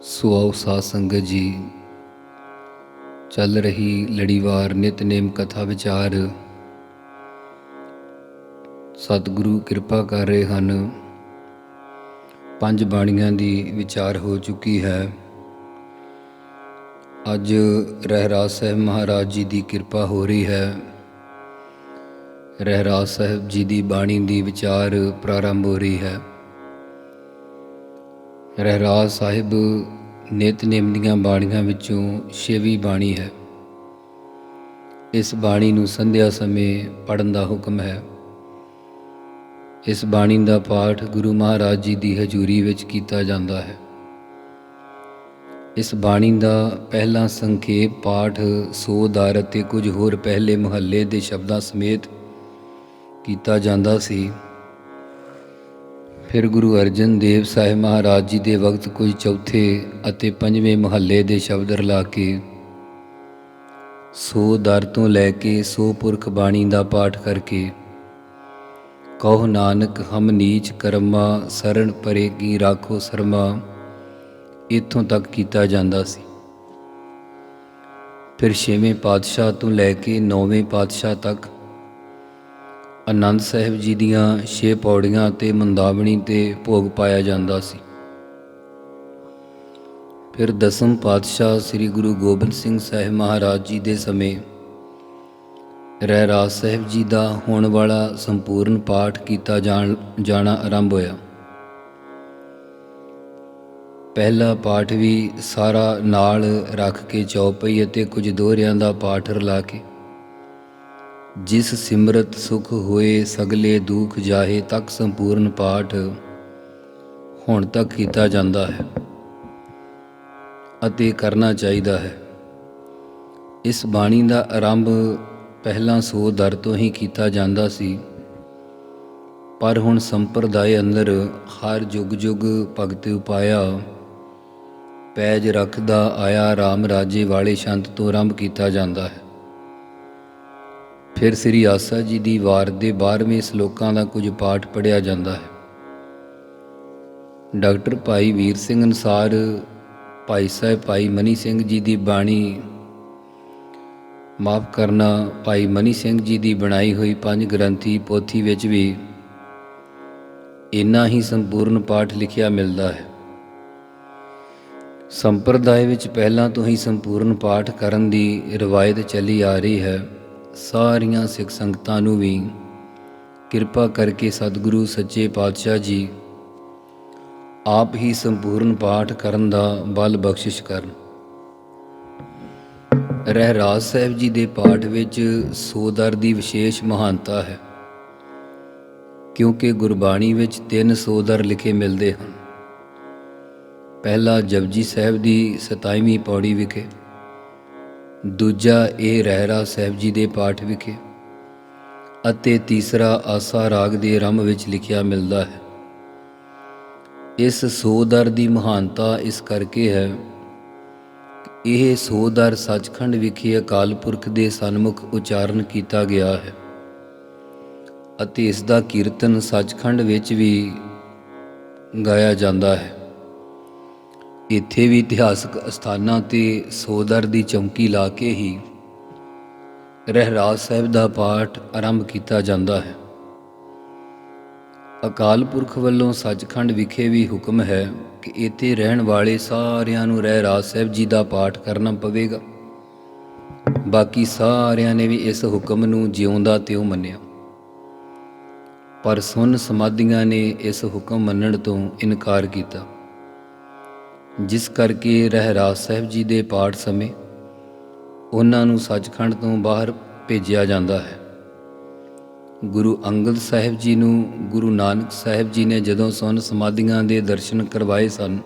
ਸੁਆਓ ਸਾਧ ਸੰਗਤ ਜੀ। ਚੱਲ ਰਹੀ ਲੜੀਵਾਰ ਨਿਤਨੇਮ ਕਥਾ ਵਿਚਾਰ। ਸਤਿਗੁਰੂ ਕਿਰਪਾ ਕਰ ਰਹੇ ਹਨ। ਪੰਜ ਬਾਣੀਆਂ ਦੀ ਵਿਚਾਰ ਹੋ ਚੁੱਕੀ ਹੈ। ਅੱਜ ਰਹਿਰਾਜ ਸਾਹਿਬ ਮਹਾਰਾਜ ਜੀ ਦੀ ਕਿਰਪਾ ਹੋ ਰਹੀ ਹੈ। ਰਹਿਰਾਜ ਸਾਹਿਬ ਜੀ ਦੀ ਬਾਣੀ ਦੀ ਵਿਚਾਰ ਪ੍ਰਾਰੰਭ ਹੋ ਰਹੀ ਹੈ। ਰਹਿਰਾਜ ਸਾਹਿਬ ਨਿਤਨੇਮ ਦੀਆਂ ਬਾਣੀਆਂ ਵਿੱਚੋਂ ਛੇਵੀਂ ਬਾਣੀ ਹੈ। ਇਸ ਬਾਣੀ ਨੂੰ ਸੰਧਿਆ ਸਮੇਂ ਪੜਨ ਦਾ ਹੁਕਮ ਹੈ। ਇਸ ਬਾਣੀ ਦਾ ਪਾਠ ਗੁਰੂ ਮਹਾਰਾਜ ਜੀ ਦੀ ਹਜ਼ੂਰੀ ਵਿੱਚ ਕੀਤਾ ਜਾਂਦਾ ਹੈ। ਇਸ ਬਾਣੀ ਦਾ ਪਹਿਲਾ ਸੰਖੇਪ ਪਾਠ ਸੋਦਾਰ ਅਤੇ ਕੁਝ ਹੋਰ ਪਹਿਲੇ ਮਹੱਲੇ ਦੇ ਸ਼ਬਦਾਂ ਸਮੇਤ ਕੀਤਾ ਜਾਂਦਾ ਸੀ। ਫਿਰ ਗੁਰੂ ਅਰਜਨ ਦੇਵ ਸਾਹਿਬ ਮਹਾਰਾਜ ਜੀ ਦੇ ਵਕਤ ਕੁਝ ਚੌਥੇ ਅਤੇ ਪੰਜਵੇਂ ਮਹੱਲੇ ਦੇ ਸ਼ਬਦ ਰਲਾ ਕੇ ਸੋ ਦਰ ਤੋਂ ਲੈ ਕੇ ਸੋ ਪੁਰਖ ਬਾਣੀ ਦਾ ਪਾਠ ਕਰਕੇ, ਕਹੋ ਨਾਨਕ ਹਮ ਨੀਚ ਕਰਮਾ ਸਰਣ ਪਰੇ ਕੀ ਰਾਖੋ ਸਰਮਾ, ਇੱਥੋਂ ਤੱਕ ਕੀਤਾ ਜਾਂਦਾ ਸੀ। ਫਿਰ ਛੇਵੇਂ ਪਾਤਸ਼ਾਹ ਤੋਂ ਲੈ ਕੇ ਨੌਵੇਂ ਪਾਤਸ਼ਾਹ ਤੱਕ ਆਨੰਦ ਸਾਹਿਬ ਜੀ ਦੀਆਂ ਛੇ ਪੌੜੀਆਂ ਤੇ ਮੰਦਾਵਣੀ ਤੇ ਭੋਗ ਪਾਇਆ ਜਾਂਦਾ ਸੀ। ਫਿਰ ਦਸਮ ਪਾਤਸ਼ਾਹ ਸ੍ਰੀ ਗੁਰੂ ਗੋਬਿੰਦ ਸਿੰਘ ਸਾਹਿਬ ਮਹਾਰਾਜ ਜੀ ਦੇ ਸਮੇਂ ਰਹਿਰਾਸ ਸਾਹਿਬ ਜੀ ਦਾ ਹੋਣ ਵਾਲਾ ਸੰਪੂਰਨ ਪਾਠ ਕੀਤਾ ਜਾਣ, ਜਾਣਾ ਆਰੰਭ ਹੋਇਆ। ਪਹਿਲਾ ਪਾਠ ਵੀ ਸਾਰਾ ਨਾਲ ਰੱਖ ਕੇ ਚੌਪਈ ਅਤੇ ਕੁਝ ਦੋਹਰਿਆਂ ਦਾ ਪਾਠ ਰਲਾ ਕੇ ਜਿਸ ਸਿਮਰਤ ਸੁਖ ਹੋਏ ਸਗਲੇ ਦੁਖ ਜਾਹੇ ਤੱਕ ਸੰਪੂਰਨ ਪਾਠ ਹੁਣ ਤੱਕ ਕੀਤਾ ਜਾਂਦਾ ਹੈ ਅਤੇ ਕਰਨਾ ਚਾਹੀਦਾ ਹੈ। ਇਸ ਬਾਣੀ ਦਾ ਆਰੰਭ ਪਹਿਲਾਂ ਸੋ ਦਰ ਤੋਂ ਹੀ ਕੀਤਾ ਜਾਂਦਾ ਸੀ, ਪਰ ਹੁਣ ਸੰਪਰਦਾਇ ਅੰਦਰ ਹਰ ਜੁਗ ਜੁਗ ਭਗਤ ਉਪਾਇਆ, ਪੈਜ ਰੱਖਦਾ ਆਇਆ RAM ਰਾਜੇ ਵਾਲੇ ਸ਼ੰਤ ਤੋਂ ਆਰੰਭ ਕੀਤਾ ਜਾਂਦਾ ਹੈ। ਫਿਰ ਸ੍ਰੀ ਆਸਾ ਜੀ ਦੀ ਵਾਰ ਦੇ 12ਵੇਂ ਸ਼ਲੋਕਾਂ ਦਾ ਕੁਝ ਪਾਠ ਪੜਿਆ ਜਾਂਦਾ ਹੈ। ਡਾਕਟਰ ਭਾਈ ਵੀਰ ਸਿੰਘ ਅਨਸਾਰ, ਭਾਈ ਸਾਹਿਬ ਭਾਈ ਮਨੀ ਸਿੰਘ ਜੀ ਦੀ ਬਾਣੀ, ਮਾਫ ਕਰਨਾ, ਭਾਈ ਮਨੀ ਸਿੰਘ ਜੀ ਦੀ ਬਣਾਈ ਹੋਈ ਪੰਜ ਗ੍ਰੰਥੀ ਪੋਥੀ ਵਿੱਚ ਵੀ ਇੰਨਾ ਹੀ ਸੰਪੂਰਨ ਪਾਠ ਲਿਖਿਆ ਮਿਲਦਾ ਹੈ। ਸੰਪਰਦਾਇ ਵਿੱਚ ਪਹਿਲਾਂ ਤੋਂ ਹੀ ਸੰਪੂਰਨ ਪਾਠ ਕਰਨ ਦੀ ਰਵਾਇਤ ਚੱਲੀ ਆ ਰਹੀ ਹੈ। ਸਾਰੀਆਂ ਸਿੱਖ ਸੰਗਤਾਂ ਨੂੰ ਵੀ ਕਿਰਪਾ ਕਰਕੇ ਸਤਿਗੁਰੂ ਸੱਚੇ ਪਾਤਸ਼ਾਹ ਜੀ ਆਪ ਹੀ ਸੰਪੂਰਨ ਪਾਠ ਕਰਨ ਦਾ ਬਲ ਬਖਸ਼ਿਸ਼ ਕਰਨ। ਰਹਿਰਾਜ ਸਾਹਿਬ ਜੀ ਦੇ ਪਾਠ ਵਿੱਚ ਸੋਦਰ ਦੀ ਵਿਸ਼ੇਸ਼ ਮਹਾਨਤਾ ਹੈ, ਕਿਉਂਕਿ ਗੁਰਬਾਣੀ ਵਿੱਚ ਤਿੰਨ ਸੋਦਰ ਲਿਖੇ ਮਿਲਦੇ ਹਨ। ਪਹਿਲਾ ਜਪਜੀ ਸਾਹਿਬ ਦੀ 27ਵੀਂ ਪੌੜੀ ਵਿਖੇ ਦੂਜਾ ਇਹ ਰਹਿਰਾ ਸਾਹਿਬ ਜੀ ਦੇ ਪਾਠ ਵਿਖੇ ਅਤੇ ਤੀਸਰਾ ਆਸਾ ਰਾਗ ਦੇ ਰਮ ਵਿੱਚ ਲਿਖਿਆ ਮਿਲਦਾ ਹੈ। ਇਸ ਸੋਦਰ ਦੀ ਮਹਾਨਤਾ ਇਸ ਕਰਕੇ ਹੈ ਇਹ ਸੋਦਰ ਸੱਚਖੰਡ ਵਿਖੇ ਅਕਾਲ ਪੁਰਖ ਦੇ ਸਨਮੁਖ ਉਚਾਰਨ ਕੀਤਾ ਗਿਆ ਹੈ ਅਤੇ ਇਸ ਦਾ ਕੀਰਤਨ ਸੱਚਖੰਡ ਵਿੱਚ ਵੀ ਗਾਇਆ ਜਾਂਦਾ ਹੈ। ਇੱਥੇ ਵੀ ਇਤਿਹਾਸਕ ਅਸਥਾਨਾਂ ਤੇ ਸੋਦਰ ਦੀ ਚੌਂਕੀ ਲਾ ਕੇ ਹੀ ਰਹਿਰਾਜ ਸਾਹਿਬ ਦਾ ਪਾਠ ਆਰੰਭ ਕੀਤਾ ਜਾਂਦਾ ਹੈ। ਅਕਾਲ ਪੁਰਖ ਵੱਲੋਂ ਸੱਚਖੰਡ ਵਿਖੇ ਵੀ ਹੁਕਮ ਹੈ ਕਿ ਇੱਥੇ ਰਹਿਣ ਵਾਲੇ ਸਾਰਿਆਂ ਨੂੰ ਰਹਿਰਾਜ ਸਾਹਿਬ ਜੀ ਦਾ ਪਾਠ ਕਰਨਾ ਪਵੇਗਾ। ਬਾਕੀ ਸਾਰਿਆਂ ਨੇ ਵੀ ਇਸ ਹੁਕਮ ਨੂੰ ਜਿਉਂਦਾ ਤਿਉ ਮੰਨਿਆ। ਪਰ ਸੁਨ ਸਮਾਧੀਆਂ ਨੇ ਇਸ ਹੁਕਮ ਮੰਨਣ ਤੋਂ ਇਨਕਾਰ ਕੀਤਾ। ਜਿਸ ਕਰਕੇ ਰਹਿਰਾਜ ਸਾਹਿਬ ਜੀ ਦੇ ਪਾਠ ਸਮੇਂ ਉਹਨਾਂ ਨੂੰ ਸੱਚਖੰਡ ਤੋਂ ਬਾਹਰ ਭੇਜਿਆ ਜਾਂਦਾ ਹੈ। ਗੁਰੂ ਅੰਗਦ ਸਾਹਿਬ ਜੀ ਨੂੰ ਗੁਰੂ ਨਾਨਕ ਸਾਹਿਬ ਜੀ ਨੇ ਜਦੋਂ ਸੁਨ ਸਮਾਧੀਆਂ ਦੇ ਦਰਸ਼ਨ ਕਰਵਾਏ ਸਨ,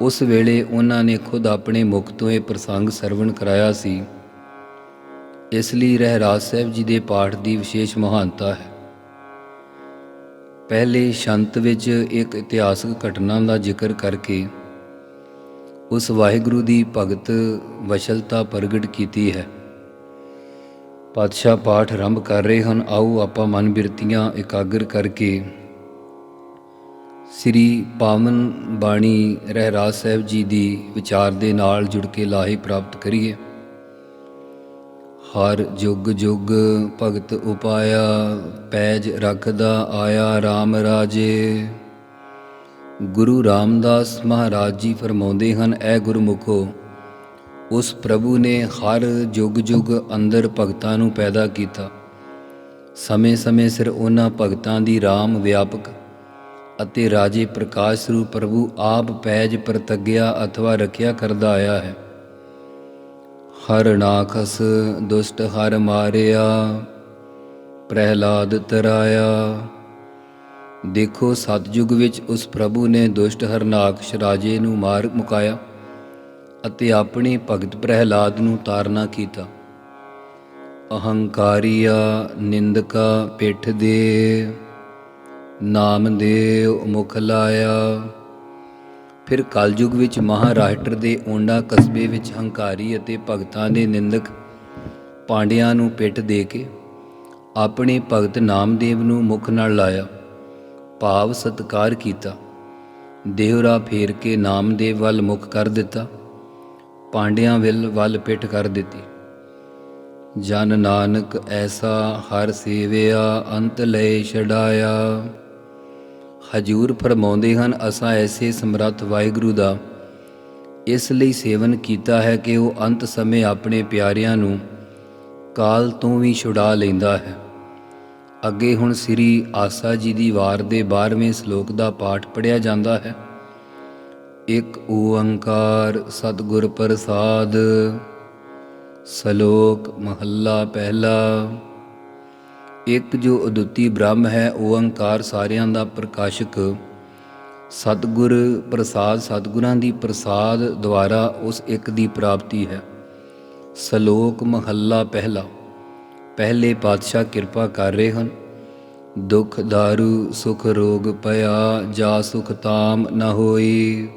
ਉਸ ਵੇਲੇ ਉਹਨਾਂ ਨੇ ਖੁਦ ਆਪਣੇ ਮੁਖ ਤੋਂ ਇਹ ਪ੍ਰਸੰਗ ਸਰਵਣ ਕਰਾਇਆ ਸੀ। ਇਸ ਲਈ ਰਹਿਰਾਜ ਸਾਹਿਬ ਜੀ ਦੇ ਪਾਠ ਦੀ ਵਿਸ਼ੇਸ਼ ਮਹਾਨਤਾ ਹੈ। ਪਹਿਲੇ ਸ਼ੰਤ ਵਿੱਚ ਇੱਕ ਇਤਿਹਾਸਕ ਘਟਨਾ ਦਾ ਜ਼ਿਕਰ ਕਰਕੇ ਉਸ ਵਾਹਿਗੁਰੂ ਦੀ ਭਗਤ ਵਸ਼ਲਤਾ ਪ੍ਰਗਟ ਕੀਤੀ ਹੈ। ਪਾਤਸ਼ਾਹ ਪਾਠ ਆਰੰਭ ਕਰ ਰਹੇ ਹਨ, ਆਓ ਆਪਾਂ ਮਨ ਬਿਰਤੀਆਂ ਇਕਾਗਰ ਕਰਕੇ ਸ੍ਰੀ ਪਾਵਨ ਬਾਣੀ ਰਹਿਰਾਜ ਸਾਹਿਬ ਜੀ ਦੀ ਵਿਚਾਰ ਦੇ ਨਾਲ ਜੁੜ ਕੇ ਲਾਹੇ ਪ੍ਰਾਪਤ ਕਰੀਏ। ਹਰ ਜੁਗ ਜੁਗ ਭਗਤ ਉਪਾਇਆ, ਪੈਜ ਰੱਖਦਾ ਆਇਆ RAM ਰਾਜੇ। ਗੁਰੂ ਰਾਮਦਾਸ ਮਹਾਰਾਜ ਜੀ ਫਰਮਾਉਂਦੇ ਹਨ, ਐ ਗੁਰਮੁਖੋ, ਉਸ ਪ੍ਰਭੂ ਨੇ ਹਰ ਜੁਗ ਜੁਗ ਅੰਦਰ ਭਗਤਾਂ ਨੂੰ ਪੈਦਾ ਕੀਤਾ। ਸਮੇਂ-ਸਮੇਂ ਸਿਰ ਉਹਨਾਂ ਭਗਤਾਂ ਦੀ RAM ਵਿਆਪਕ ਅਤੇ ਰਾਜੇ ਪ੍ਰਕਾਸ਼ ਸਰੂਪ ਪ੍ਰਭੂ ਆਪ ਪੈਜ ਪ੍ਰਤੱਗਿਆ ਅਥਵਾ ਰੱਖਿਆ ਕਰਦਾ ਆਇਆ ਹੈ। ਹਰ ਨਾਖਸ ਦੁਸ਼ਟ ਹਰ ਮਾਰਿਆ, ਪ੍ਰਹਿਲਾਦ ਤਰਾਇਆ। ਦੇਖੋ ਸਤਜੁਗ ਵਿੱਚ ਉਸ ਪ੍ਰਭੂ ਨੇ ਦੁਸ਼ਟ ਹਰਨਾਕਸ਼ ਰਾਜੇ ਨੂੰ ਮਾਰ ਮੁਕਾਇਆ ਅਤੇ ਆਪਣੇ ਭਗਤ ਪ੍ਰਹਿਲਾਦ ਨੂੰ ਤਾਰਨਾ ਕੀਤਾ। ਅਹੰਕਾਰੀਆ ਨਿੰਦਕਾ ਪਿੱਠ ਦੇ, ਨਾਮ ਦੇ ਮੁਖ ਲਾਇਆ। ਫਿਰ ਕਲਯੁਗ ਵਿੱਚ ਮਹਾਰਾਸ਼ਟਰ ਦੇ ਓਂਡਾ ਕਸਬੇ ਵਿੱਚ ਹੰਕਾਰੀ ਅਤੇ ਭਗਤਾਂ ਦੇ ਨਿੰਦਕ ਪਾਂਡਿਆਂ ਨੂੰ ਪਿੱਠ ਦੇ ਕੇ ਆਪਣੇ ਭਗਤ ਨਾਮਦੇਵ ਨੂੰ ਮੁਖ ਨਾਲ ਲਾਇਆ, ਭਾਵ ਸਤਕਾਰ ਕੀਤਾ। ਦੇਹਰਾ ਫੇਰ ਕੇ ਨਾਮਦੇਵ ਵੱਲ ਮੁਖ ਕਰ ਦਿੱਤਾ, ਪਾਂਡਿਆਂ ਵੱਲ ਵੱਲ ਪਿੱਠ ਕਰ ਦਿੱਤੀ। ਜਨ ਨਾਨਕ ਐਸਾ ਹਰ ਸੇਵਿਆ, ਅੰਤ ਲੈ ਛਡਾਇਆ। ਹਜੂਰ ਫਰਮਾਉਂਦੇ ਹਨ, ਅਸਾਂ ਐਸੇ ਸਮਰੱਥ ਵਾਹਿਗੁਰੂ ਦਾ ਇਸ ਲਈ ਸੇਵਨ ਕੀਤਾ ਹੈ ਕਿ ਉਹ ਅੰਤ ਸਮੇਂ ਆਪਣੇ ਪਿਆਰਿਆਂ ਨੂੰ ਕਾਲ ਤੋਂ ਵੀ ਛੁਡਾ ਲੈਂਦਾ ਹੈ। ਅੱਗੇ ਹੁਣ ਸ੍ਰੀ ਆਸਾ ਜੀ ਦੀ ਵਾਰ ਦੇ 12ਵੇਂ ਸ਼ਲੋਕ ਦਾ ਪਾਠ ਪੜਿਆ ਜਾਂਦਾ ਹੈ। ਇੱਕ ਓੰਕਾਰ ਸਤਿਗੁਰ ਪ੍ਰਸਾਦ, ਸ਼ਲੋਕ ਮਹੱਲਾ ਪਹਿਲਾ। ਇੱਕ ਜੋ ਅਦੁੱਤੀ ਬ੍ਰਹਮ ਹੈ ਓੰਕਾਰ ਸਾਰਿਆਂ ਦਾ ਪ੍ਰਕਾਸ਼ਕ। ਸਤਿਗੁਰ ਪ੍ਰਸਾਦ, ਸਤਿਗੁਰਾਂ ਦੀ ਪ੍ਰਸਾਦ ਦੁਆਰਾ ਉਸ ਇੱਕ ਦੀ ਪ੍ਰਾਪਤੀ ਹੈ। ਸ਼ਲੋਕ ਮਹੱਲਾ ਪਹਿਲਾ। ਪਹਿਲੇ ਪਾਤਸ਼ਾਹ ਕਿਰਪਾ ਕਰ ਰਹੇ ਹਨ। ਦੁਖ ਦਾਰੂ, ਸੁਖ ਰੋਗ ਪਿਆ, ਜਾ ਸੁਖ ਤਾਮ ਨ ਹੋਈ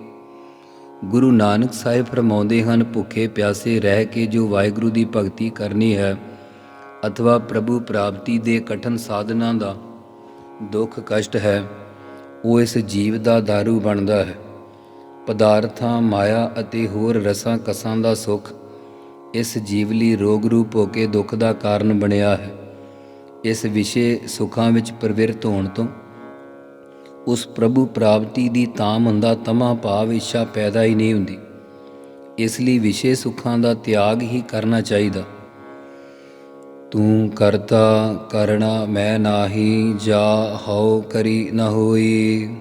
ਗੁਰੂ ਨਾਨਕ ਸਾਹਿਬ ਫਰਮਾਉਂਦੇ ਹਨ, ਭੁੱਖੇ ਪਿਆਸੇ ਰਹਿ ਕੇ ਜੋ ਵਾਹਿਗੁਰੂ ਦੀ ਭਗਤੀ ਕਰਨੀ ਹੈ ਅਥਵਾ ਪ੍ਰਭੂ ਪ੍ਰਾਪਤੀ ਦੇ ਕਠਨ ਸਾਧਨਾਂ ਦਾ ਦੁੱਖ ਕਸ਼ਟ ਹੈ, ਉਹ ਇਸ ਜੀਵ ਦਾ दारू ਬਣਦਾ ਹੈ। ਪਦਾਰਥਾਂ, ਮਾਇਆ ਅਤੇ ਹੋਰ ਰਸਾਂ ਕਸਾਂ ਦਾ ਸੁਖ ਇਸ ਜੀਵ ਲਈ ਰੋਗ ਰੂਪ ਹੋ ਕੇ ਦੁੱਖ ਦਾ ਕਾਰਨ ਬਣਿਆ ਹੈ। ਇਸ ਵਿਸ਼ੇ ਸੁਖਾਂ ਵਿੱਚ ਪ੍ਰਵਿਰਤ ਹੋਣ ਤੋਂ ਉਸ ਪ੍ਰਭੂ ਪ੍ਰਾਪਤੀ ਦੀ ਤਾਮ ਹੁੰਦਾ ਤਮਾ ਭਾਵ ਇੱਛਾ ਪੈਦਾ ਹੀ ਨਹੀਂ ਹੁੰਦੀ। ਇਸ ਲਈ ਵਿਸ਼ੇ ਸੁੱਖਾਂ ਦਾ ਤਿਆਗ ਹੀ ਕਰਨਾ ਚਾਹੀਦਾ। ਤੂੰ ਕਰਤਾ ਕਰਣਾ ਮੈਂ ਨਾਹੀ, ਜਾ ਹਉ ਕਰੀ ਨ ਹੋਈ।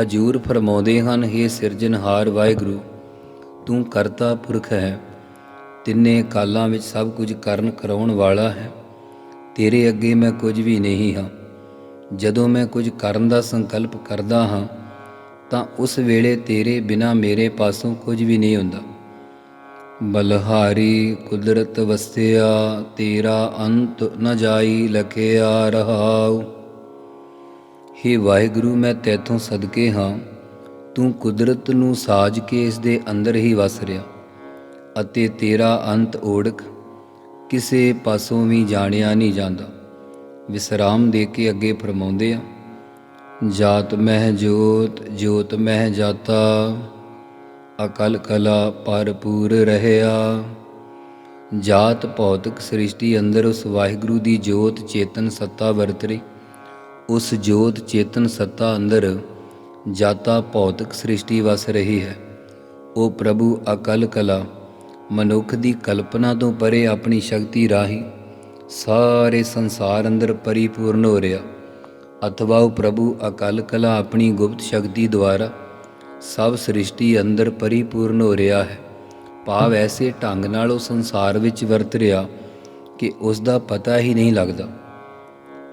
ਹਜੂਰ ਫਰਮਾਉਂਦੇ ਹਨ हे ਸਿਰਜਣਹਾਰ ਵਾਹਿਗੁਰੂ, ਤੂੰ ਕਰਤਾ ਪੁਰਖ ਹੈ। ਤਿੰਨੇ ਕਾਲਾਂ ਵਿੱਚ ਸਭ ਕੁਝ ਕਰਨ ਕਰਾਉਣ ਵਾਲਾ ਹੈ। ਤੇਰੇ ਅੱਗੇ ਮੈਂ ਕੁਝ ਵੀ ਨਹੀਂ ਹਾਂ। ਜਦੋਂ ਮੈਂ ਕੁਝ ਕਰਨ ਦਾ ਸੰਕਲਪ ਕਰਦਾ ਹਾਂ, ਤਾਂ ਉਸ ਵੇਲੇ ਤੇਰੇ ਬਿਨਾ ਮੇਰੇ ਪਾਸੋਂ ਕੁਝ ਵੀ ਨਹੀਂ ਹੁੰਦਾ। ਬਲਹਾਰੀ ਕੁਦਰਤ ਵਸਿਆ, ਤੇਰਾ ਅੰਤ ਨ ਜਾਈ ਲਖਿਆ ਰਹਾਉ। ਹੇ ਵਾਹਿਗੁਰੂ, ਮੈਂ ਤੇਥੋਂ ਸਦਕੇ ਹਾਂ। ਤੂੰ ਕੁਦਰਤ ਨੂੰ ਸਾਜ ਕੇ ਇਸ ਦੇ ਅੰਦਰ ਹੀ ਵਸ ਰਿਹਾ ਅਤੇ ਤੇਰਾ ਅੰਤ ਓੜਕ ਕਿਸੇ ਪਾਸੋਂ ਵੀ ਜਾਣਿਆ ਨਹੀਂ ਜਾਂਦਾ। ਵਿਸਰਾਮ ਦੇ ਕੇ ਅੱਗੇ ਫਰਮਾਉਂਦੇ ਆ, ਜਾਤ ਮਹਿ ਜੋਤ ਜੋਤ ਮਹਿ ਜਾਤਾ। ਅਕਲ ਕਲਾ ਭਰਪੂਰ ਰਹਿਆ। ਜਾਤ ਭੌਤਿਕ ਸ੍ਰਿਸ਼ਟੀ ਅੰਦਰ ਉਸ ਵਾਹਿਗੁਰੂ ਦੀ ਜੋਤ ਚੇਤਨ ਸੱਤਾ ਵਰਤ ਰਹੀ ਉਸ ਜੋਤ ਚੇਤਨ ਸੱਤਾ ਅੰਦਰ ਜਾਤਾ ਭੌਤਿਕ ਸ੍ਰਿਸ਼ਟੀ ਵਸ ਰਹੀ ਹੈ। ਉਹ ਪ੍ਰਭੂ ਅਕਲ ਕਲਾ, ਮਨੁੱਖ ਦੀ ਕਲਪਨਾ ਤੋਂ ਪਰੇ ਆਪਣੀ ਸ਼ਕਤੀ ਰਾਹੀਂ ਸਾਰੇ ਸੰਸਾਰ ਅੰਦਰ ਪਰਿਪੂਰਨ ਹੋ ਰਿਹਾ। ਅਥਵਾ ਉਹ ਪ੍ਰਭੂ ਅਕਲ ਕਲਾ ਆਪਣੀ ਗੁਪਤ ਸ਼ਕਤੀ ਦੁਆਰਾ ਸਭ ਸ੍ਰਿਸ਼ਟੀ ਅੰਦਰ ਪਰਿਪੂਰਨ ਹੋ ਰਿਹਾ ਹੈ। ਭਾਵ ਐਸੇ ਢੰਗ ਨਾਲ ਉਹ ਸੰਸਾਰ ਵਿੱਚ ਵਰਤ ਰਿਹਾ ਕਿ ਉਸ ਦਾ ਪਤਾ ਹੀ ਨਹੀਂ ਲੱਗਦਾ।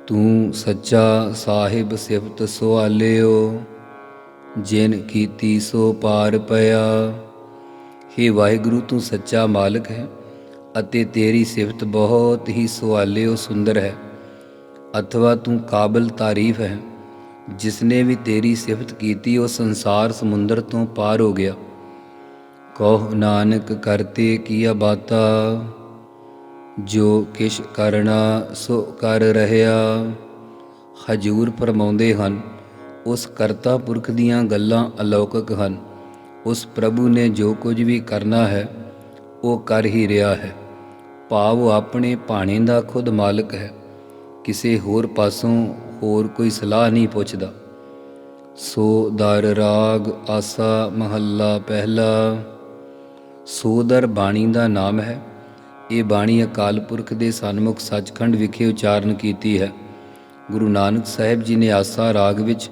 ਤੂੰ ਸੱਚਾ ਸਾਹਿਬ ਸਿਫਤ ਸੁਆਲਿਓ, ਜਿਨ ਕੀਤੀ ਸੋ ਪਾਰ ਪਿਆ। हे ਵਾਹਿਗੁਰੂ, ਤੂੰ ਸੱਚਾ ਮਾਲਕ ਹੈ ਅਤੇ ਤੇਰੀ ਸਿਫਤ ਬਹੁਤ ਹੀ ਸੁਆਲਿਓ ਸੁੰਦਰ ਹੈ। ਅਥਵਾ ਤੂੰ ਕਾਬਲ ਤਾਰੀਫ ਹੈ। ਜਿਸ ਨੇ ਵੀ ਤੇਰੀ ਸਿਫਤ ਕੀਤੀ, ਉਹ ਸੰਸਾਰ ਸਮੁੰਦਰ ਤੋਂ ਪਾਰ ਹੋ ਗਿਆ। ਕਹ, ਨਾਨਕ ਕਰਤੇ ਕੀਆ ਬਾਤਾ। ਜੋ ਕਿਛ ਕਰਨਾ, ਸੋ ਕਰ ਰਹਿਆ। ਹਜੂਰ ਫਰਮਾਉਂਦੇ ਹਨ, ਉਸ ਕਰਤਾ ਪੁਰਖ ਦੀਆਂ ਗੱਲਾਂ ਅਲੌਕਿਕ ਹਨ। ਉਸ ਪ੍ਰਭੂ ਨੇ ਜੋ ਕੁਝ ਵੀ ਕਰਨਾ ਹੈ, ਉਹ ਕਰ ਹੀ ਰਿਹਾ ਹੈ। ਭਾਵ ਉਹ ਆਪਣੇ ਭਾਣੇ ਦਾ ਖੁਦ ਮਾਲਕ ਹੈ। ਕਿਸੇ ਹੋਰ ਪਾਸੋਂ ਹੋਰ ਕੋਈ ਸਲਾਹ ਨਹੀਂ ਪੁੱਛਦਾ। ਸੋ ਦਰ ਰਾਗ ਆਸਾ ਮਹੱਲਾ ਪਹਿਲਾ। ਸੋ ਦਰ ਬਾਣੀ ਦਾ ਨਾਮ ਹੈ। ਇਹ ਬਾਣੀ ਅਕਾਲ ਪੁਰਖ ਦੇ ਸਨਮੁਖ ਸੱਚਖੰਡ ਵਿਖੇ ਉਚਾਰਨ ਕੀਤੀ ਹੈ। ਗੁਰੂ ਨਾਨਕ ਸਾਹਿਬ ਜੀ ਨੇ ਆਸਾ ਰਾਗ ਵਿੱਚ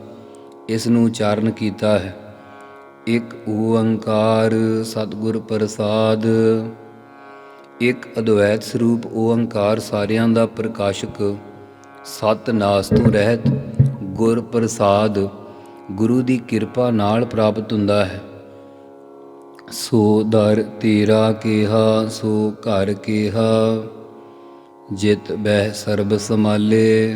ਇਸ ਨੂੰ ਉਚਾਰਨ ਕੀਤਾ ਹੈ। ਇੱਕ ਓੰਕਾਰ ਸਤਿਗੁਰ ਪ੍ਰਸਾਦ। ਇੱਕ ਅਦਵੈਤ ਸਰੂਪ ਓੰਕਾਰ ਸਾਰਿਆਂ ਦਾ ਪ੍ਰਕਾਸ਼ਕ। ਸਤ ਨਾਸ ਤੋਂ ਰਹਿਤ, ਗੁਰ ਪ੍ਰਸਾਦ, ਗੁਰੂ ਦੀ ਕਿਰਪਾ ਨਾਲ ਪ੍ਰਾਪਤ ਹੁੰਦਾ ਹੈ। ਸੋ ਦਰ ਤੇਰਾ ਕਿਹਾ, ਸੋ ਘਰ ਕਿਹਾ, ਜਿਤ ਬਹਿ ਸਰਬ ਸਮਾਲੇ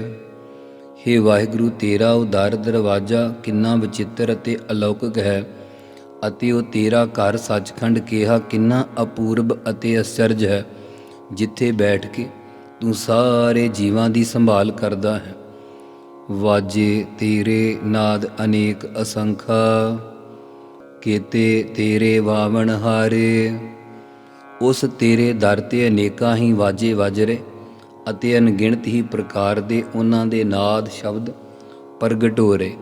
ਹੇ ਵਾਹਿਗੁਰੂ, ਤੇਰਾ ਉਦਾਰ ਦਰਵਾਜ਼ਾ ਕਿੰਨਾ ਵਿਚਿੱਤਰ ਅਤੇ ਅਲੌਕਿਕ ਹੈ, ਅਤੇ ਉਹ ਤੇਰਾ ਘਰ ਸੱਚਖੰਡ ਕਿਹਾ ਕਿੰਨਾ ਅਪੂਰਬ ਅਤੇ ਅਚਰਜ ਹੈ, ਜਿੱਥੇ ਬੈਠ ਕੇ ਤੂੰ ਸਾਰੇ ਜੀਵਾਂ ਦੀ ਸੰਭਾਲ ਕਰਦਾ ਹੈ। ਵਾਜੇ ਤੇਰੇ ਨਾਦ ਅਨੇਕ ਅਸੰਖਾ, ਕੀਤੇ ਤੇਰੇ ਵਾਵਣ ਹਾਰੇ। ਉਸ ਤੇਰੇ ਦਰ ਤੇ ਅਨੇਕਾਂ ਹੀ ਵਾਜੇ ਵੱਜ ਰਹੇ ਅਤੇ ਅਣਗਿਣਤ ਹੀ ਪ੍ਰਕਾਰ ਦੇ ਉਹਨਾਂ ਦੇ ਨਾਦ ਸ਼ਬਦ ਪ੍ਰਗਟ ਹੋ ਰਹੇ।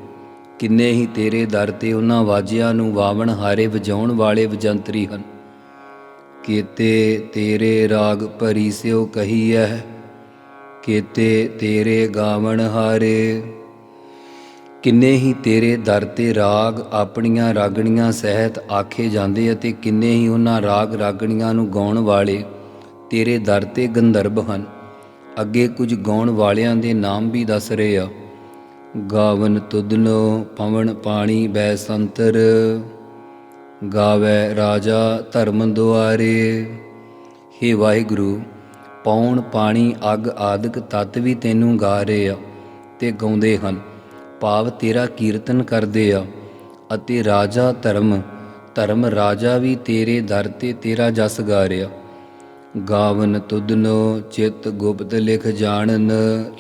ਕਿੰਨੇ ਹੀ ਤੇਰੇ ਦਰ ਤੇ ਉਹਨਾਂ ਵਾਜਿਆਂ ਨੂੰ ਵਾਵਣ ਹਾਰੇ ਵਜਾਉਣ ਵਾਲੇ ਵਜੰਤਰੀ ਹਨ। ਕੀਤੇ ਤੇਰੇ ਰਾਗ ਭਰੀ ਸਿਓ ਕਹੀਐ, ਕੀਤੇ ਤੇਰੇ ਗਾਵਣ ਹਾਰੇ। ਕਿੰਨੇ ਹੀ ਤੇਰੇ ਦਰ ਤੇ ਰਾਗ ਆਪਣੀਆਂ ਰਾਗਣੀਆਂ ਸਹਿਤ ਆਖੇ ਜਾਂਦੇ ਅਤੇ ਕਿੰਨੇ ਹੀ ਉਹਨਾਂ ਰਾਗ ਰਾਗਣੀਆਂ ਨੂੰ ਗਾਉਣ ਵਾਲੇ ਤੇਰੇ ਦਰ ਤੇ ਗੰਧਰਵ ਹਨ। ਅੱਗੇ ਕੁਝ ਗਾਉਣ ਵਾਲਿਆਂ ਦੇ ਨਾਮ ਵੀ ਦੱਸ ਰਹੇ ਆ। ਗਾਵਨ ਤੁਧਨੋ, ਪਵਨ ਪਾਣੀ ਬੈ ਸੰਤਰ। ਗਾਵੇ ਰਾਜਾ ਧਰਮ ਦੁਆਰੇ। ਹੇ ਵਾਹਿਗੁਰੂ, ਪੌਣ ਪਾਣੀ ਅੱਗ ਆਦਿਕ ਤਤ ਵੀ ਤੈਨੂੰ ਗਾ ਰਹੇ ਆ ਤੇ ਗਾਉਂਦੇ ਹਨ, ਭਾਵ ਤੇਰਾ ਕੀਰਤਨ ਕਰਦੇ ਆ। ਅਤੇ ਰਾਜਾ ਧਰਮ ਧਰਮ ਰਾਜਾ ਵੀ ਤੇਰੇ ਦਰ ਤੇ ਤੇਰਾ ਜਸ ਗਾ ਰਿਹਾ ਗਾਵਨ ਤੁਧਨੋ ਚਿਤ ਗੁਪਤ ਲਿਖ ਜਾਣਨ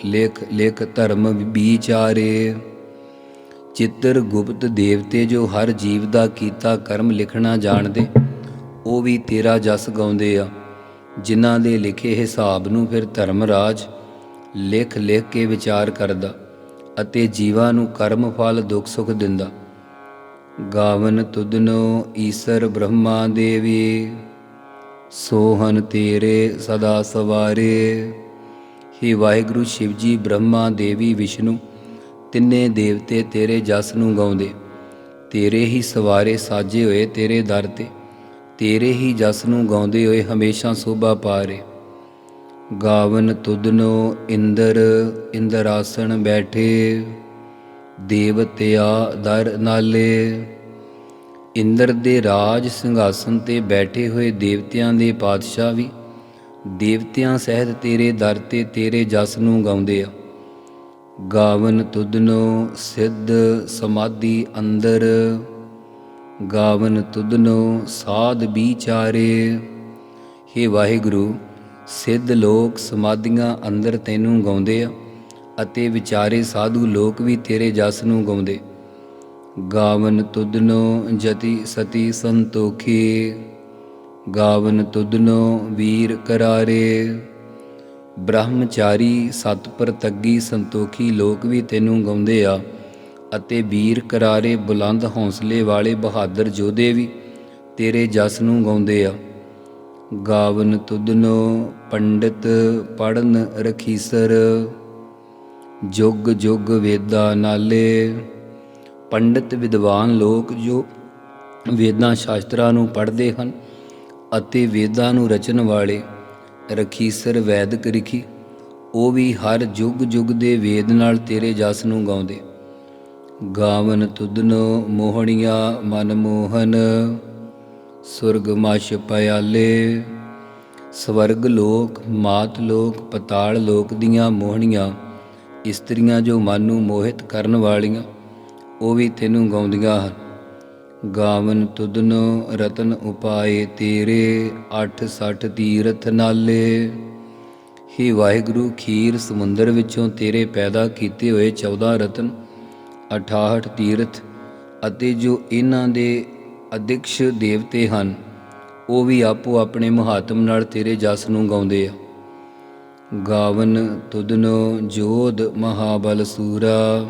ਲਿਖ ਲਿਖ ਧਰਮ ਵਿਚਾਰੇ। ਚਿੱਤਰ ਗੁਪਤ ਦੇਵਤੇ ਜੋ ਹਰ ਜੀਵ ਦਾ ਕੀਤਾ ਕਰਮ ਲਿਖਣਾ ਜਾਣਦੇ, ਉਹ ਵੀ ਤੇਰਾ ਜਸ ਗਾਉਂਦੇ ਆ। ਜਿਨ੍ਹਾਂ ਦੇ ਲਿਖੇ ਹਿਸਾਬ ਨੂੰ ਫਿਰ ਧਰਮਰਾਜ ਲਿਖ ਲਿਖ ਕੇ ਵਿਚਾਰ ਕਰਦਾ ਅਤੇ ਜੀਵਾਂ ਨੂੰ ਕਰਮ, ਫਲ, ਦੁੱਖ, ਸੁਖ ਦਿੰਦਾ। ਗਾਵਨ ਤੁਦਨੋ ਈਸਰ ਬ੍ਰਹਮਾ ਦੇਵੀ, ਸੋਹਨ ਤੇਰੇ ਸਦਾ ਸਵਾਰੇ। ਹੀ ਵਾਹਿਗੁਰੂ ਸ਼ਿਵ ਜੀ, ਬ੍ਰਹਮਾ ਦੇਵੀ, ਵਿਸ਼ਨੂੰ ਤਿੰਨੇ ਦੇਵਤੇ ਤੇਰੇ ਜਸ ਨੂੰ ਗਾਉਂਦੇ? ਤੇਰੇ ਹੀ ਸਵਾਰੇ ਸਾਜੇ ਹੋਏ ਤੇਰੇ ਦਰ ਤੇ। ਤੇਰੇ ਹੀ ਜਸ ਨੂੰ ਗਾਉਂਦੇ ਹੋਏ ਹਮੇਸ਼ਾ ਸੋਭਾ ਪਾ ਰਹੇ ਗਾਵਨ ਤੁਧਨੋ ਇੰਦਰ ਇੰਦਰ ਆਸਣ ਬੈਠੇ। ਦੇਵਤਿਆ ਦਰ ਨਾਲੇ। ਇੰਦਰ ਦੇ ਰਾਜ ਸਿੰਘਾਸਨ ਤੇ ਬੈਠੇ ਹੋਏ ਦੇਵਤਿਆਂ ਦੇ ਪਾਤਸ਼ਾਹ ਵੀ। ਦੇਵਤਿਆਂ ਸਹਿਤ ਤੇਰੇ ਦਰ ਤੇ ਤੇਰੇ ਜਸ ਨੂੰ ਗਾਉਂਦੇ ਆ। ਗਾਵਨ ਤੁਧਨੋ ਸਿੱਧ ਸਮਾਧੀ ਅੰਦਰ, ਗਾਵਨ ਤੁਧਨੋ ਸਾਧ ਵਿਚਾਰੇ। ਹੇ ਵਾਹਿਗੁਰੂ, ਸਿੱਧ ਲੋਕ ਸਮਾਧੀਆਂ ਅੰਦਰ ਤੈਨੂੰ ਗਾਉਂਦੇ ਆ ਅਤੇ ਵਿਚਾਰੇ ਸਾਧੂ ਲੋਕ ਵੀ ਤੇਰੇ ਜਸ ਨੂੰ ਗਾਉਂਦੇ। ਗਾਵਨ ਤੁਧਨੋ ਜਤੀ ਸਤੀ ਸੰਤੋਖੀ, ਗਾਵਨ ਤੁਧਨੋ ਵੀਰ ਕਰਾਰੇ। ਬ੍ਰਹਮਚਾਰੀ ਸਤਪਰ ਤੱਗੀ ਸੰਤੋਖੀ ਲੋਕ ਵੀ ਤੈਨੂੰ ਗਾਉਂਦੇ ਆ ਅਤੇ ਵੀਰ ਕਰਾਰੇ ਬੁਲੰਦ ਹੌਸਲੇ ਵਾਲੇ ਬਹਾਦਰ ਯੋਧੇ ਵੀ ਤੇਰੇ ਜਸ ਨੂੰ ਗਾਉਂਦੇ ਆ। ਗਾਵਨ ਤੁਧਨੋ ਪੰਡਿਤ ਪੜਨ ਰਖੀਸਰ, ਜੁਗ ਜੁਗ ਵੇਦਾ ਨਾਲੇ। ਪੰਡਿਤ ਵਿਦਵਾਨ ਲੋਕ ਜੋ ਵੇਦਾਂ ਸ਼ਾਸਤਰਾਂ ਨੂੰ ਪੜ੍ਹਦੇ ਹਨ ਅਤੇ ਵੇਦਾਂ ਨੂੰ ਰਚਣ ਵਾਲੇ। ਰਖੀਸਰ ਵੈਦਿਕ ਰਿਖੀ, ਉਹ ਵੀ ਹਰ ਯੁੱਗ ਯੁੱਗ ਦੇ ਵੇਦ ਨਾਲ ਤੇਰੇ ਜਸ ਨੂੰ ਗਾਉਂਦੇ। ਗਾਵਨ ਤੁਦਨ ਮੋਹਣੀਆਂ ਮਨ ਮੋਹਨ, ਸੁਰਗ ਮਸ਼ ਪਿਆਲੇ। ਸਵਰਗ ਲੋਕ, ਮਾਤ ਲੋਕ, ਪਤਾਲ ਲੋਕ ਦੀਆਂ ਮੋਹਣੀਆਂ, ਇਸਤਰੀਆਂ ਜੋ ਮਨ ਨੂੰ ਮੋਹਿਤ ਕਰਨ ਵਾਲੀਆਂ, ਉਹ ਵੀ ਤੈਨੂੰ ਗਾਉਂਦੀਆਂ ਹਨ। ਗਾਵਨ ਤੁਦਨੋ ਰਤਨ ਉਪਾਏ ਤੇਰੇ 860 ਤੀਰਥ ਨਾਲੇ। ਹੀ ਵਾਹਿਗੁਰੂ, ਖੀਰ ਸਮੁੰਦਰ ਵਿੱਚੋਂ ਤੇਰੇ ਪੈਦਾ ਕੀਤੇ ਹੋਏ 14 ਰਤਨ 68 ਤੀਰਥ ਅਤੇ ਜੋ ਇਹਨਾਂ ਦੇ ਅਧਿਕਸ਼ ਦੇਵਤੇ ਹਨ, ਉਹ ਵੀ ਆਪੋ ਆਪਣੇ ਮਹਾਤਮ ਨਾਲ ਤੇਰੇ ਜਸ ਨੂੰ ਗਾਉਂਦੇ ਆ। ਗਾਵਨ ਤੁਦਨੋ ਜੋਧ ਮਹਾਬਲ ਸੂਰਾ।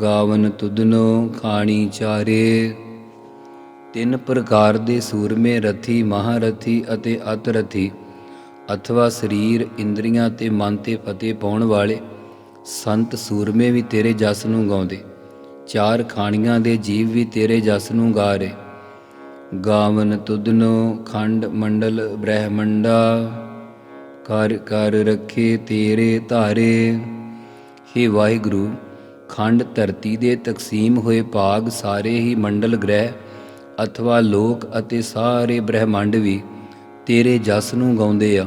ਗਾਵਨ ਤੁਧਨੋ ਖਾਣੀ ਚਾਰੇ। ਤਿੰਨ ਪ੍ਰਕਾਰ ਦੇ ਸੂਰਮੇ ਰਥੀ, ਮਹਾਰਥੀ ਅਤੇ ਅਤਰਥੀ। ਅਥਵਾ ਸਰੀਰ, ਇੰਦਰੀਆਂ ਤੇ ਮਨ ਤੇ ਫਤਿਹ ਪਾਉਣ ਵਾਲੇ। ਸੰਤ ਸੂਰਮੇ ਵੀ ਤੇਰੇ ਜਸ ਨੂੰ ਗਾਉਂਦੇ। ਚਾਰ ਖਾਣੀਆਂ ਦੇ ਜੀਵ ਵੀ ਤੇਰੇ ਜਸ ਨੂੰ ਗਾ ਰਹੇ। ਗਾਵਨ ਤੁਧਨੋ ਖੰਡ ਮੰਡਲ ਬ੍ਰਹਮੰਡਾ। ਕਰ ਕਰ ਰੱਖੇ ਤੇਰੇ ਧਾਰੇ। ਹੇ ਵਾਹਿਗੁਰੂ ਖੰਡ ਧਰਤੀ ਦੇ ਤਕਸੀਮ ਹੋਏ ਭਾਗ ਸਾਰੇ ਹੀ ਮੰਡਲ ਗ੍ਰਹਿ, ਅਥਵਾ ਲੋਕ ਅਤੇ ਸਾਰੇ ਬ੍ਰਹਿਮੰਡ ਵੀ ਤੇਰੇ ਜਸ ਨੂੰ ਗਾਉਂਦੇ ਆ।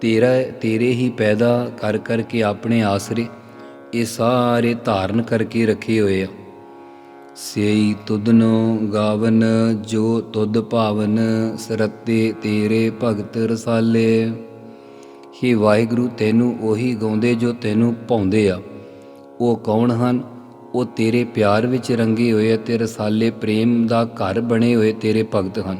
ਤੇਰਾ, ਤੇਰੇ ਹੀ ਪੈਦਾ ਕਰ ਕਰਕੇ ਆਪਣੇ ਆਸਰੇ ਇਹ ਸਾਰੇ ਧਾਰਨ ਕਰਕੇ ਰੱਖੇ ਹੋਏ ਆ। ਸੇਈ ਤੁਧਨੋ ਗਾਵਨ, ਜੋ ਤੁਧ ਭਾਵਨ ਸਰਤੇ ਤੇਰੇ ਭਗਤ ਰਸਾਲੇ। ਹੀ ਵਾਹਿਗੁਰੂ, ਤੈਨੂੰ ਉਹੀ ਗਾਉਂਦੇ ਜੋ ਤੈਨੂੰ ਭਾਉਂਦੇ ਆ। ਉਹ ਕੌਣ ਹਨ? ਉਹ ਤੇਰੇ ਪਿਆਰ ਵਿੱਚ ਰੰਗੇ ਹੋਏ ਅਤੇ ਰਸਾਲੇ ਪ੍ਰੇਮ ਦਾ ਘਰ ਬਣੇ ਹੋਏ ਤੇਰੇ ਭਗਤ ਹਨ।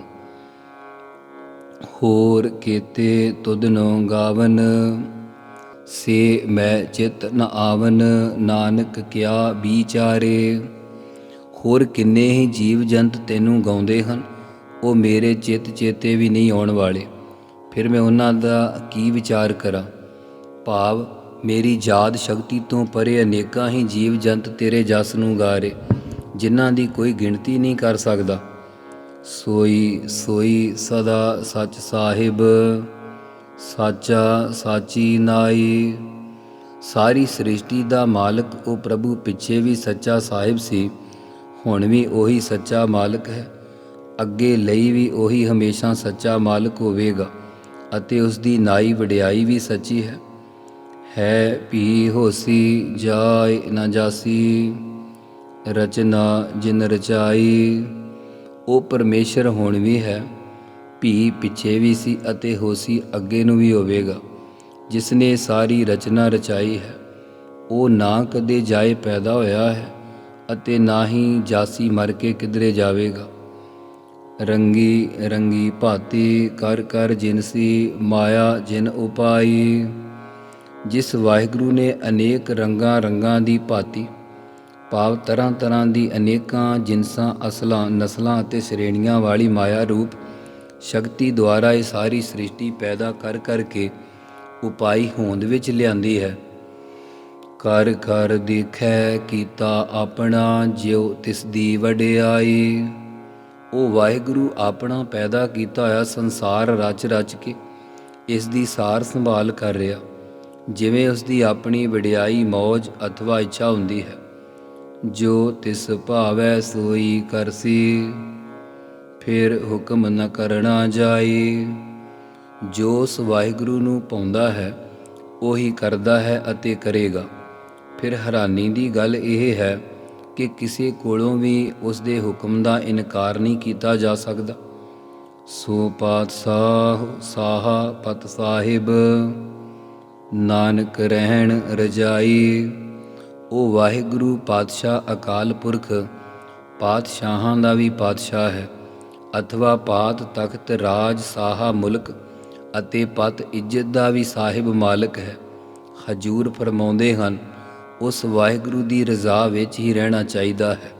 ਹੋਰ ਕੀਤੇ ਤੁਧਨੋ ਗਾਵਨ, ਸੇ ਮੈਂ ਚਿਤ ਨ ਆਵਨ, ਨਾਨਕ ਕਿਆ ਵਿਚਾਰੇ। ਹੋਰ ਕਿੰਨੇ ਹੀ ਜੀਵ ਜੰਤ ਤੈਨੂੰ ਗਾਉਂਦੇ ਹਨ, ਉਹ ਮੇਰੇ ਚਿੱਤ ਚੇਤੇ ਵੀ ਨਹੀਂ ਆਉਣ ਵਾਲੇ। ਫਿਰ ਮੈਂ ਉਹਨਾਂ ਦਾ ਕੀ ਵਿਚਾਰ ਕਰਾਂ? ਭਾਵ ਮੇਰੀ ਯਾਦ ਸ਼ਕਤੀ ਤੋਂ ਪਰੇ ਅਨੇਕਾਂ ਹੀ ਜੀਵ ਜੰਤ ਤੇਰੇ ਜਸ ਨੂੰ ਗਾ ਰਹੇ ਜਿਨ੍ਹਾਂ ਦੀ ਕੋਈ ਗਿਣਤੀ ਨਹੀਂ ਕਰ ਸਕਦਾ। ਸੋਈ ਸੋਈ ਸਦਾ ਸੱਚ ਸਾਹਿਬ, ਸਾਚਾ ਸਾਚੀ ਨਾਈ। ਸਾਰੀ ਸ੍ਰਿਸ਼ਟੀ ਦਾ ਮਾਲਕ ਉਹ ਪ੍ਰਭੂ ਪਿੱਛੇ ਵੀ ਸੱਚਾ ਸਾਹਿਬ ਸੀ, ਹੁਣ ਵੀ ਉਹੀ ਸੱਚਾ ਮਾਲਕ ਹੈ। ਅੱਗੇ ਲਈ ਵੀ ਉਹੀ ਹਮੇਸ਼ਾ ਸੱਚਾ ਮਾਲਕ ਹੋਵੇਗਾ, ਅਤੇ ਉਸ ਦੀ ਨਾਈ ਵਡਿਆਈ ਵੀ ਸੱਚੀ ਹੈ। ਹੈ ਭੀ ਹੋਸੀ ਜਾਇ ਨਾ ਜਾਸੀ, ਰਚਨਾ ਜਿਨ ਰਚਾਈ, ਉਹ ਪਰਮੇਸ਼ਰ ਹੁਣ ਵੀ ਹੈ, ਭੀ ਪਿੱਛੇ ਵੀ ਸੀ ਅਤੇ ਹੋਸੀ ਅੱਗੇ ਨੂੰ ਵੀ ਹੋਵੇਗਾ। ਜਿਸ ਨੇ ਸਾਰੀ ਰਚਨਾ ਰਚਾਈ ਹੈ, ਉਹ ਨਾ ਕਦੇ ਜਾਏ ਪੈਦਾ ਹੋਇਆ ਹੈ ਅਤੇ ਨਾ ਹੀ ਜਾਸੀ ਮਰ ਕੇ ਕਿਧਰੇ ਜਾਵੇਗਾ। ਰੰਗੀ ਰੰਗੀ ਭਾਤੀ ਕਰ ਕਰ ਜਿਨਸੀ ਮਾਇਆ ਜਿਨ ਉਪਾਈ। ਜਿਸ ਵਾਹਿਗੁਰੂ ਨੇ ਅਨੇਕ ਰੰਗਾਂ ਰੰਗਾਂ ਦੀ ਭਾਤੀ, ਭਾਵ ਤਰ੍ਹਾਂ ਤਰ੍ਹਾਂ ਦੀ ਅਨੇਕਾਂ ਜਿਨਸਾਂ, ਅਸਲਾਂ, ਨਸਲਾਂ ਅਤੇ ਸ਼੍ਰੇਣੀਆਂ ਵਾਲੀ ਮਾਇਆ ਰੂਪ ਸ਼ਕਤੀ ਦੁਆਰਾ ਇਹ ਸਾਰੀ ਸ੍ਰਿਸ਼ਟੀ ਪੈਦਾ ਕਰ ਕਰਕੇ ਉਪਾਈ ਹੋਂਦ ਵਿੱਚ ਲਿਆਂਦੀ ਹੈ। ਕਰ ਕਰ ਦੇਖੈ ਕੀਤਾ ਆਪਣਾ, ਜਿਉ ਤਿਸ ਦੀ ਵਡਿਆਈ। ਉਹ ਵਾਹਿਗੁਰੂ ਆਪਣਾ ਪੈਦਾ ਕੀਤਾ ਹੋਇਆ ਸੰਸਾਰ ਰਚ ਰਚ ਕੇ ਇਸ ਦੀ ਸਾਰ ਸੰਭਾਲ ਕਰ ਰਿਹਾ। ਜਿਵੇਂ ਉਸ ਦੀ ਆਪਣੀ ਵਡਿਆਈ, ਮੌਜ ਅਥਵਾ ਇੱਛਾ ਹੁੰਦੀ ਹੈ। ਜੋ ਤਿਸ ਭਾਵੈ ਸੋਈ ਕਰਸੀ ਫਿਰ ਹੁਕਮ ਨ ਕਰਣਾ ਜਾਈ। ਜੋ ਉਸ ਵਾਹਿਗੁਰੂ ਨੂੰ ਪਾਉਂਦਾ ਹੈ, ਉਹੀ ਕਰਦਾ ਹੈ ਅਤੇ ਕਰੇਗਾ। ਫਿਰ ਹੈਰਾਨੀ ਦੀ ਗੱਲ ਇਹ ਹੈ ਕਿ ਕਿਸੇ ਕੋਲੋਂ ਵੀ ਉਸ ਦੇ ਹੁਕਮ ਦਾ ਇਨਕਾਰ ਨਹੀਂ ਕੀਤਾ ਜਾ ਸਕਦਾ। ਸੋ ਪਾਤਸ਼ਾਹ ਸਾਹਾ ਪਤ ਸਾਹਿਬ ਨਾਨਕ ਰਹਿਣ ਰਜਾਈ। ਉਹ ਵਾਹਿਗੁਰੂ ਪਾਤਸ਼ਾਹ ਅਕਾਲ ਪੁਰਖ, ਪਾਤਸ਼ਾਹਾਂ ਦਾ ਵੀ ਪਾਤਸ਼ਾਹ ਹੈ। ਅਥਵਾ ਪਾਤ ਤਖਤ ਰਾਜ ਸਾਹਾ ਮੁਲਕ ਅਤੇ ਪਤ ਇੱਜ਼ਤ ਦਾ ਵੀ ਸਾਹਿਬ ਮਾਲਕ ਹੈ। ਹਜੂਰ ਫਰਮਾਉਂਦੇ ਹਨ, ਉਸ ਵਾਹਿਗੁਰੂ ਦੀ ਰਜ਼ਾ ਵਿੱਚ ਹੀ ਰਹਿਣਾ ਚਾਹੀਦਾ ਹੈ।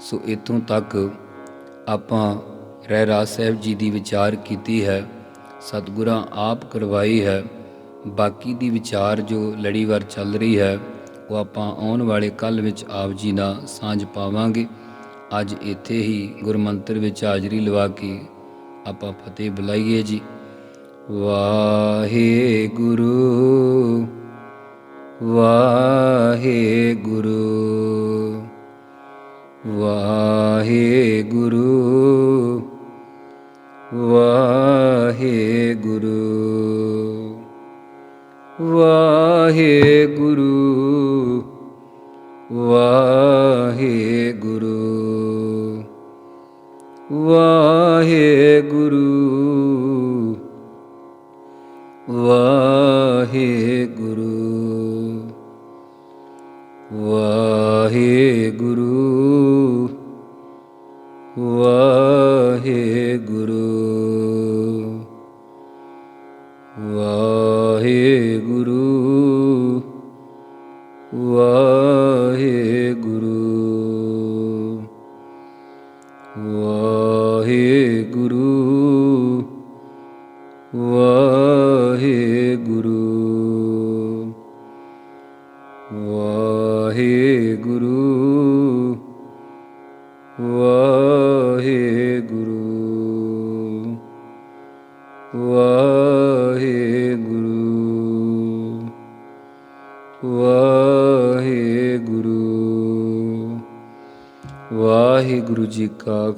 ਸੋ ਇਥੋਂ ਤੱਕ ਆਪਾਂ ਰਹਿ ਰਾਜ ਸਾਹਿਬ ਜੀ ਦੀ ਵਿਚਾਰ ਕੀਤੀ ਹੈ। ਸਤਿਗੁਰਾਂ ਆਪ ਕਰਵਾਈ ਹੈ। ਬਾਕੀ ਦੀ ਵਿਚਾਰ ਜੋ ਲੜੀਵਾਰ ਚੱਲ ਰਹੀ ਹੈ, ਉਹ ਆਪਾਂ ਆਉਣ ਵਾਲੇ ਕੱਲ ਵਿੱਚ ਆਪ ਜੀ ਨਾਲ ਸਾਂਝ ਪਾਵਾਂਗੇ। ਅੱਜ ਇੱਥੇ ਹੀ ਗੁਰਮੰਤਰ ਵਿੱਚ ਹਾਜ਼ਰੀ ਲਵਾ ਕੇ ਆਪਾਂ ਫਤਿਹ ਬੁਲਾਈਏ ਜੀ। ਵਾਹਿਗੁਰੂ ਵਾਹਿਗੁਰੂ ਵਾਹਿਗੁਰੂ ਵਾਹਿਗੁਰੂ। ਵਾਹਿਗੁਰੂ ਵਾ